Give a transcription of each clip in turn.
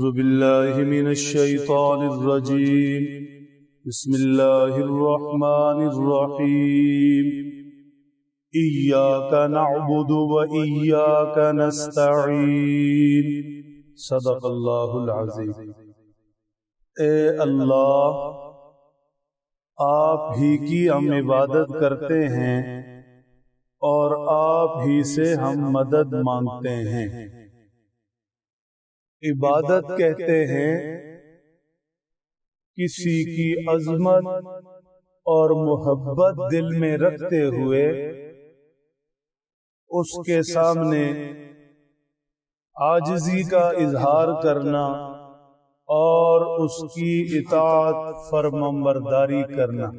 أعوذ بالله من الشيطان الرجيم. بسم الله الرحمن الرحيم. إياك نعبد وإياك نستعين. صدق الله العظيم. اے اللہ، آپ ہی کی ہم عبادت کرتے ہیں اور آپ ہی سے ہم مدد مانگتے ہیں۔ عبادت کہتے ہیں، کسی کی عظمت اور محبت دل میں رکھتے ہوئے، اس کے سامنے آجزی کا اظہار کرنا اور اس کی اطاعت فرمبرداری کرنا۔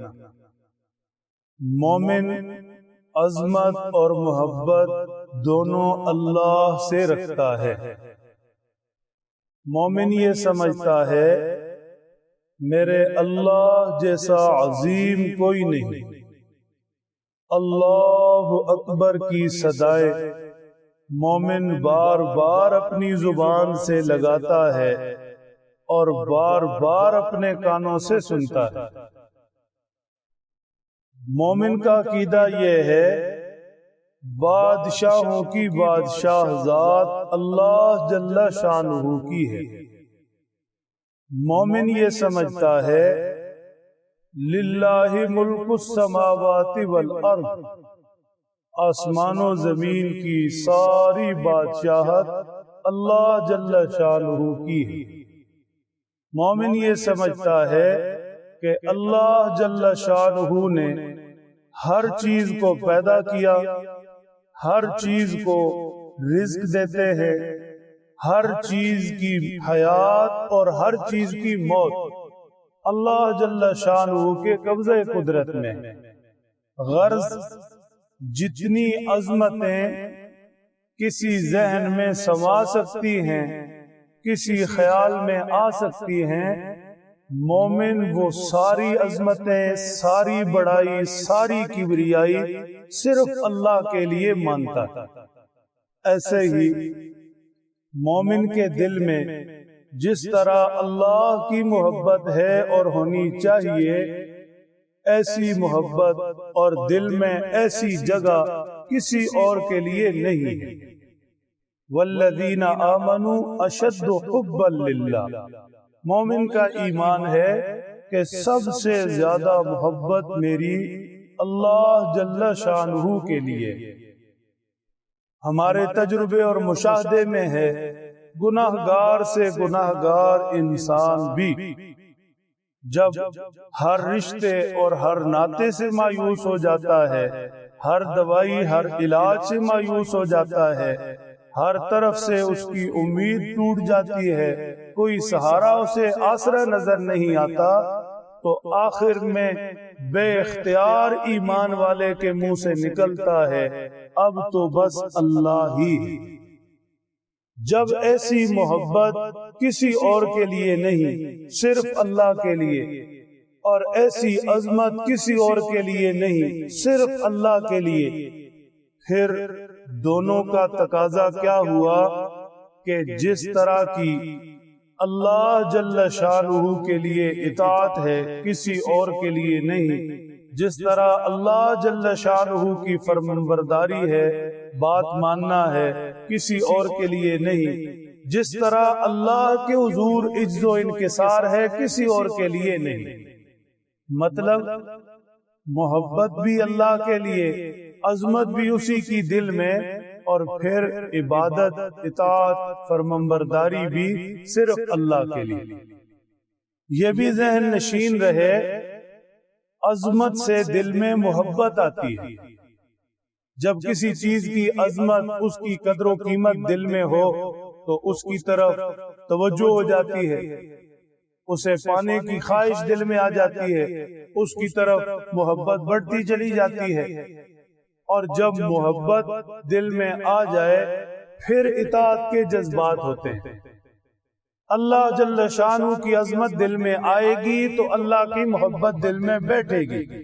مومن عظمت اور محبت دونوں اللہ سے رکھتا ہے۔ مومن یہ سمجھتا ہے میرے اللہ جیسا عظیم کوئی نہیں۔ اللہ اکبر کی صدائے۔ مومن بار بار اپنی زبان سے لگاتا ہے اور بار بار اپنے کانوں سے سنتا ہے۔ مومن کا عقیدہ یہ ہے بادشاہوں کی بادشاہ ذات اللہ جل شان کی ہے۔ مومن یہ سمجھتا ہے، للہ ملک السماوات والارض۔ آسمان و زمین کی ساری بادشاہت اللہ جل شان کی ہے۔ مومن یہ سمجھتا ہے کہ اللہ جل شان نے ہر چیز کو پیدا کیا ہر چیز کو رزق دیتے ہیں۔ ہر چیز کی حیات اور ہر چیز کی موت۔ اللہ جل شاہ کے قبضے قدرت میں۔ غرض جتنی عظمتیں کسی ذہن میں سما سکتی ہیں، کسی خیال میں آ سکتی ہیں مومن وہ ساری عظمتیں، ساری بڑائی، ساری کبریائی صرف اللہ کے لیے مانتا۔ ایسے ہی مومن کے دل میں جس طرح اللہ کی محبت ہے اور ہونی چاہیے، ایسی محبت اور دل میں ایسی جگہ کسی اور کے لیے نہیں۔ ہے والذین آمنوا اشد حبا للہ۔ مومن کا ایمان ہے کہ سب سے زیادہ محبت میری اللہ جل شاہ کے لیے ہمارے تجربے اور مشاہدے میں ہے گناہ گار سے گناہ گار انسان بھی۔ جب ہر رشتے اور ہر ناطے سے مایوس ہو جاتا ہے۔ ہر دوائی ہر علاج سے مایوس ہو جاتا ہے۔ ہر طرف سے اس کی امید ٹوٹ جاتی ہے۔ کوئی سہارا اسے آسرا نظر نہیں آتا۔ تو آخر میں بے اختیار ایمان والے کے منہ سے نکلتا ہے۔ اب تو بس اللہ ہی۔ جب ایسی محبت کسی اور کے لیے نہیں، صرف اللہ کے لیے۔ اور ایسی عظمت کسی اور کے لیے نہیں، صرف اللہ کے لیے۔ پھر دونوں کا تقاضا کیا ہوا کہ جس طرح کی اللہ جل شاہ کے لیے اطاعت ہے، کسی اور کے لیے نہیں۔ جس طرح اللہ جل شاہ کی فرمنبرداری ہے، بات ماننا ہے، کسی اور کے لیے نہیں۔ جس طرح اللہ کے حضور عجز و انکسار ہے، کسی اور کے لیے نہیں۔ مطلب محبت بھی اللہ کے لیے۔ عظمت بھی اسی کی دل میں اور پھر عبادت، اطاعت فرمبرداری بھی صرف اللہ کے لیے۔ یہ بھی ذہن نشین رہے، عظمت سے دل میں محبت آتی ہے۔ جب کسی چیز کی عظمت اس کی قدر و قیمت دل میں ہو، تو اس کی طرف توجہ ہو جاتی ہے۔ اسے پانے کی خواہش دل میں آ جاتی ہے۔ اس کی طرف محبت بڑھتی چلی جاتی ہے۔ اور جب محبت دل میں آ جائے پھر اطاعت کے جذبات ہوتے ہیں۔ اللہ جل شانو کی عظمت دل میں آئے گی تو اللہ کی محبت دل میں بیٹھے گی۔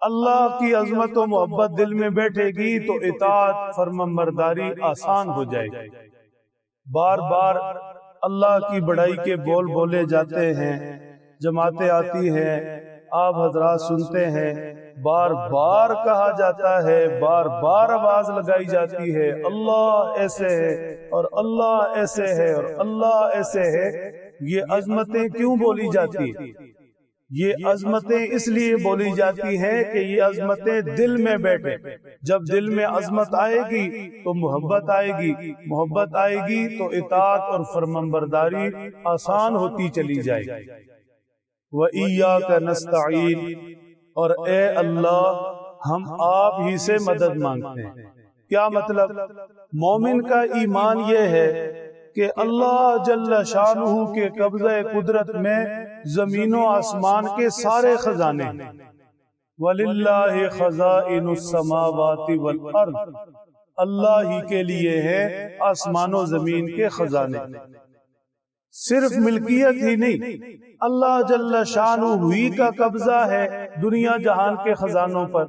اللہ کی عظمت و محبت دل میں بیٹھے گی تو اطاعت فرم مرداری آسان ہو جائے گی۔ بار بار اللہ کی بڑائی کے بول بولے جاتے ہیں جماعتیں آتی ہیں آپ حضرات سنتے ہیں۔ بار بار کہا جاتا ہے، بار بار آواز لگائی جاتی ہے، اللہ ایسے ہے اور اللہ ایسے ہے اور اللہ ایسے ہے۔ یہ عظمتیں کیوں بولی جاتی؟ یہ عظمتیں اس لیے بولی جاتی ہیں کہ یہ عظمتیں دل میں بیٹھے۔ جب دل میں عظمت آئے گی تو محبت آئے گی۔ محبت آئے گی تو اطاعت اور فرمنبرداری آسان ہوتی چلی جائے۔ گی وَإِيَّاكَ نَسْتَعِينَ۔ اور اے اللہ ہم آپ ہی سے مدد مانگتے ہیں۔ کیا مطلب؟ مومن کا ایمان یہ ہے کہ اللہ جل شانہ کے قبضہ قدرت میں زمین و آسمان کے سارے خزانے وَلِلَّهِ خَزَائِنُ السَّمَاوَاتِ وَالْأَرْضِ۔ اللہ ہی کے لیے ہے آسمان و زمین کے خزانے۔ صرف ملکیت ہی نہیں اللہ جل شان ہوئی کا قبضہ ہے دنیا جہان کے خزانوں پر۔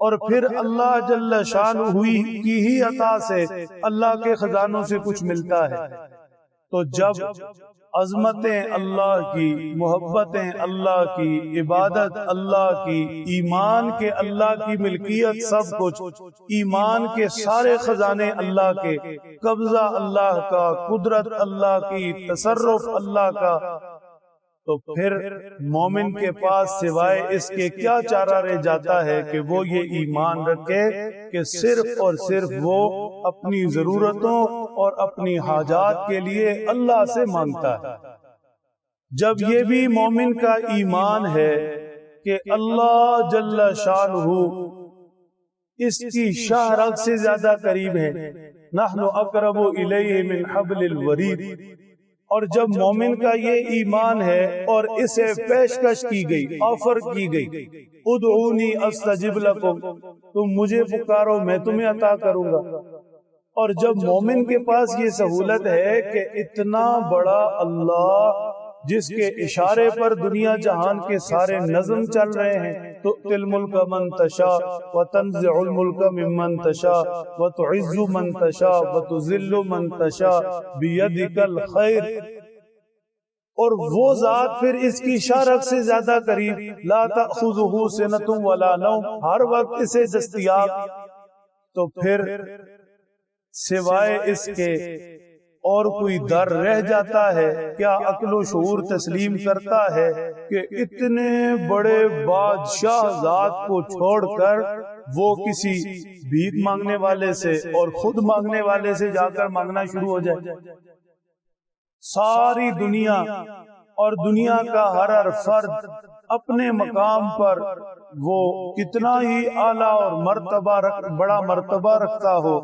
اور پھر اللہ جل شان ہوئی کی ہی عطا سے اللہ کے خزانوں سے کچھ ملتا ہے۔ تو جب عظمتیں اللہ کی، محبتیں اللہ کی، عبادت اللہ کی، ایمان کے اللہ کی ملکیت سب کچھ، ایمان کے سارے خزانے اللہ کے، قبضہ اللہ کا، قدرت اللہ کی، تصرف اللہ کا تو پھر مومن کے پاس سوائے اس کے کیا چارہ رہ جاتا ہے کہ وہ یہ ایمان رکھے کہ صرف اور صرف وہ اپنی ضرورتوں اور اپنی حاجات کے لیے اللہ سے مانگتا ہے۔ جب یہ بھی مومن کا ایمان ہے کہ اللہ جل شان ہو اس کی شاہ رگ سے زیادہ قریب ہے نحن اقرب الیہ من حبل الورید۔ اور جب مومن کا یہ ایمان ہے اور اسے پیشکش کی گئی آفر کی گئی۔ ادعونی استجب لکم تم مجھے پکارو میں تمہیں عطا کروں گا۔ اور جب مومن کے پاس یہ سہولت ہے کہ اتنا بڑا اللہ جس کے اشارے پر دنیا جہان کے سارے نظم چل رہے ہیں تو تل ملک منتشا و تنزع الملک ممن تشا و تعز من تشا و تذل من تشا بیدک الخیر اور وہ ذات پھر اس کی شارک سے زیادہ قریب۔ لا تأخذہ سنتم ولا نوم۔ ہر وقت اسے دستیاب۔ تو پھر سوائے اس کے اور کوئی در رہ جاتا ہے، کیا عقل و شعور تسلیم کرتا ہے کہ اتنے بڑے بادشاہ ذات کو چھوڑ کر وہ کسی بھیک مانگنے والے سے اور خود مانگنے والے سے جا کر مانگنا شروع ہو جائے؟ ساری دنیا اور دنیا کا ہر ہر فرد اپنے مقام پر وہ کتنا ہی اعلیٰ اور مرتبہ رکھ، بڑا مرتبہ رکھتا ہو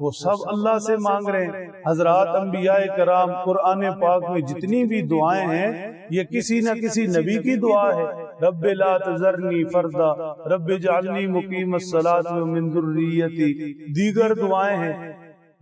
وہ سب اللہ سے مانگ رہے ہیں۔ حضرات انبیاء کرام قرآن پاک میں جتنی بھی دعائیں ہیں، یہ کسی نہ کسی نبی کی دعا ہے۔ رب لا تذرنی فردا، رب جعلنی مقیم الصلاة ومن ذریتی۔ دیگر دعائیں ہیں۔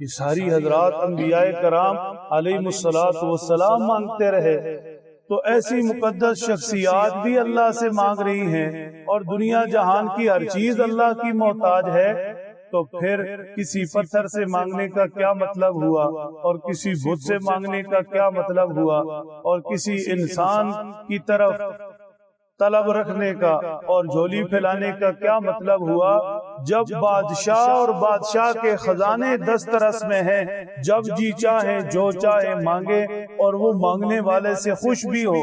یہ ساری حضرات انبیاء کرام علیہ السلام مانگتے رہے۔ تو ایسی مقدس شخصیات بھی اللہ سے مانگ رہی ہیں۔ اور دنیا جہان کی ہر چیز اللہ کی محتاج ہے۔ تو پھر کسی پتھر سے مانگنے کا کیا مطلب ہوا؟ اور کسی بت سے مانگنے کا کیا مطلب ہوا؟ اور کسی انسان کی طرف طلب رکھنے کا اور جھولی پھیلانے کا کیا مطلب ہوا؟ جب بادشاہ اور بادشاہ کے خزانے دسترس میں ہیں، جب جی چاہے، جو چاہے مانگے اور وہ مانگنے والے سے خوش بھی ہو۔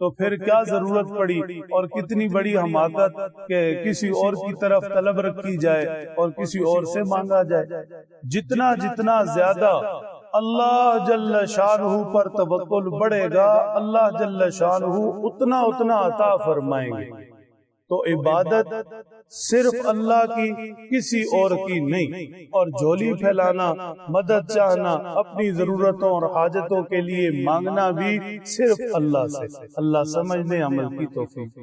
تو پھر کیا ضرورت پڑی؟ اور کتنی بڑی حماقت کہ کسی اور کی طرف طلب رکھی جائے اور کسی اور سے مانگا جائے۔ جتنا جتنا زیادہ اللہ جل شاہ پر توکل بڑھے گا۔ اللہ جل شاہ اتنا اتنا عطا فرمائیں گے۔ تو عبادت صرف اللہ کی، کسی اور کی نہیں۔ اور جھولی پھیلانا، مدد چاہنا، اپنی ضرورتوں اور حاجتوں کے لیے مانگنا بھی صرف اللہ سے۔ اللہ سمجھنے عمل کی توفیق۔